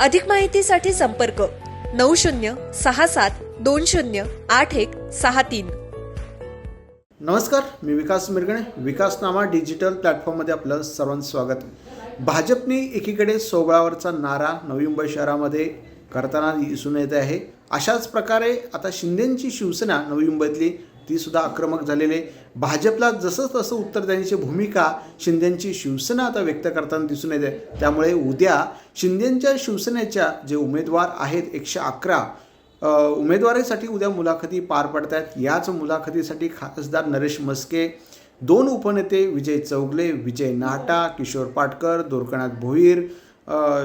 अधिक माहितीसाठी संपर्क नऊ शून्य सहा सात दोन शून्य आठ एक सहा तीन. नमस्कार मी विकास मिरगणे. विकासनामा डिजिटल प्लॅटफॉर्ममध्ये आपलं सर्वांचं स्वागत. भाजपने एकीकडे सोबळावरचा नारा नवी मुंबई शहरामध्ये करताना दिसून येत आहे. अशाच प्रकारे आता शिंदेंची शिवसेना नवी मुंबईतली ती सुद्धा आक्रमक झालेले आहे. भाजपला जसं तसं उत्तर देण्याची भूमिका शिंदेंची शिवसेना आता व्यक्त करताना दिसून येते. त्यामुळे उद्या शिंदेंच्या शिवसेनेच्या जे उमेदवार आहेत एकशे अकरा उमेदवारीसाठी उद्या मुलाखती पार पडत आहेत याच मुलाखतीसाठी खासदार नरेश मस्के दोन उपनेते विजय चौगले विजय नाटा किशोर पाटकर दोरकनाथ भोईर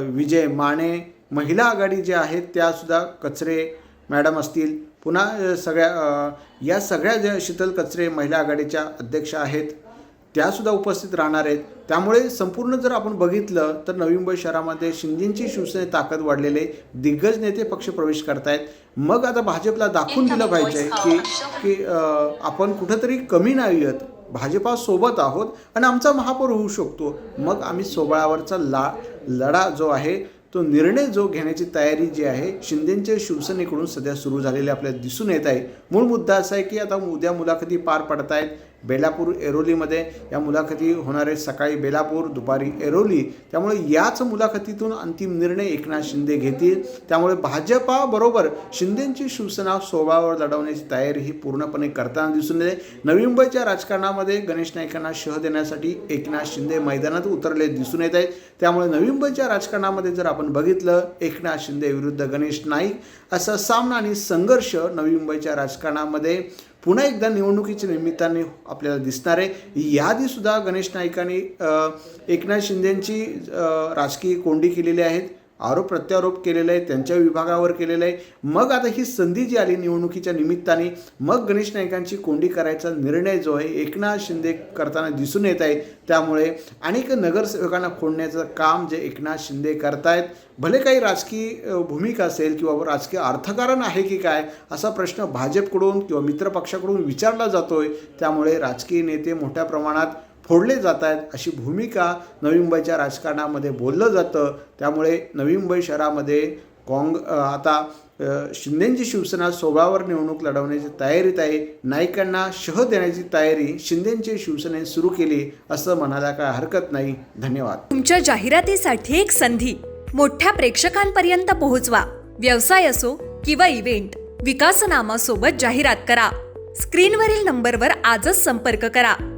विजय माने महिला आघाडी ज्या आहेत त्यासुद्धा कचरे मॅडम असतील. पुन्हा सगळ्या या सगळ्या ज्या शीतल कचरे महिला आघाडीच्या अध्यक्ष आहेत त्यासुद्धा उपस्थित राहणार आहेत. त्यामुळे संपूर्ण जर आपण बघितलं तर नवी मुंबई शहरामध्ये शिंदेची शिवसेने ताकद वाढलेले दिग्गज नेते पक्ष प्रवेश करतायत. मग आता भाजपला दाखवून दिलं पाहिजे की की अं, आपण कुठंतरी कमी नाही आहोत. भाजपा सोबत आहोत आणि आमचा महापौर होऊ शकतो. मग आम्ही सोबळावरचा ला लढा जो आहे तो निर्णय जो घेण्याची तयारी जी आहे शिंदेच्या शिवसेनेकडून सध्या सुरू झालेली आपल्याला दिसून येत आहे. मूळ मुद्दा असा आहे की आता उद्या मुलाखती पार पडत आहेत बेलापूर एरोलीमध्ये या मुलाखती होणार आहेत. सकाळी बेलापूर दुपारी एरोली. त्यामुळे याच मुलाखतीतून अंतिम निर्णय एकनाथ शिंदे घेतील. त्यामुळे भाजपाबरोबर शिंदेची शिवसेना सोबावर लढवण्याची तयारी ही पूर्णपणे करताना दिसून येते. नवी मुंबईच्या राजकारणामध्ये गणेश नाईकांना शह देण्यासाठी एकनाथ शिंदे मैदानात उतरले दिसून येत आहेत. त्यामुळे नवी मुंबईच्या राजकारणामध्ये जर आपण बघितलं एकनाथ शिंदे विरुद्ध गणेश नाईक असा सामना आणि संघर्ष नवी मुंबईच्या राजकारणामध्ये पुन्हा एकदा निवडणुकीच्या निमित्ताने आपल्याला दिसणार आहे. याआधीसुद्धा गणेश नाईकांनी एकनाथ शिंदेंची राजकीय कोंडी केलेली आहेत. आरोप प्रत्यारोप केलेला आहे त्यांच्या विभागावर केलेलं आहे मग आता ही संधी जी आली निवडणुकीच्या निमित्ताने मग गणेश नायकांची कोंडी करायचा निर्णय जो आहे एकनाथ शिंदे करताना दिसून येत आहे त्यामुळे. अनेक नगरसेवकांना फोडण्याचं काम जे एकनाथ शिंदे करतायत भले काही राजकीय भूमिका असेल किंवा राजकीय अर्थकारण आहे की काय असा प्रश्न भाजपकडून किंवा मित्रपक्षाकडून विचारला जातोय. त्यामुळे राजकीय नेते मोठ्या प्रमाणात फोडले जात आहेत अशी भूमिका नवी मुंबईच्या राजकारणामध्ये बोललं जातं. त्यामुळे नवी मुंबई शहरामध्ये काँग आता शिंदेंची शिवसेना सोबळावर निवडणूक लढवण्याची तयारीत आहे. नाईकांना शह देण्याची तयारी शिंदेंची शिवसेनेने सुरू केली असं म्हणायला काय हरकत नाही. धन्यवाद. तुमच्या जाहिरातीसाठी एक संधी. मोठ्या प्रेक्षकांपर्यंत पोहोचवा. व्यवसाय असो किंवा इव्हेंट विकासनामा सोबत जाहिरात करा. स्क्रीनवरील नंबरवर आजच संपर्क करा.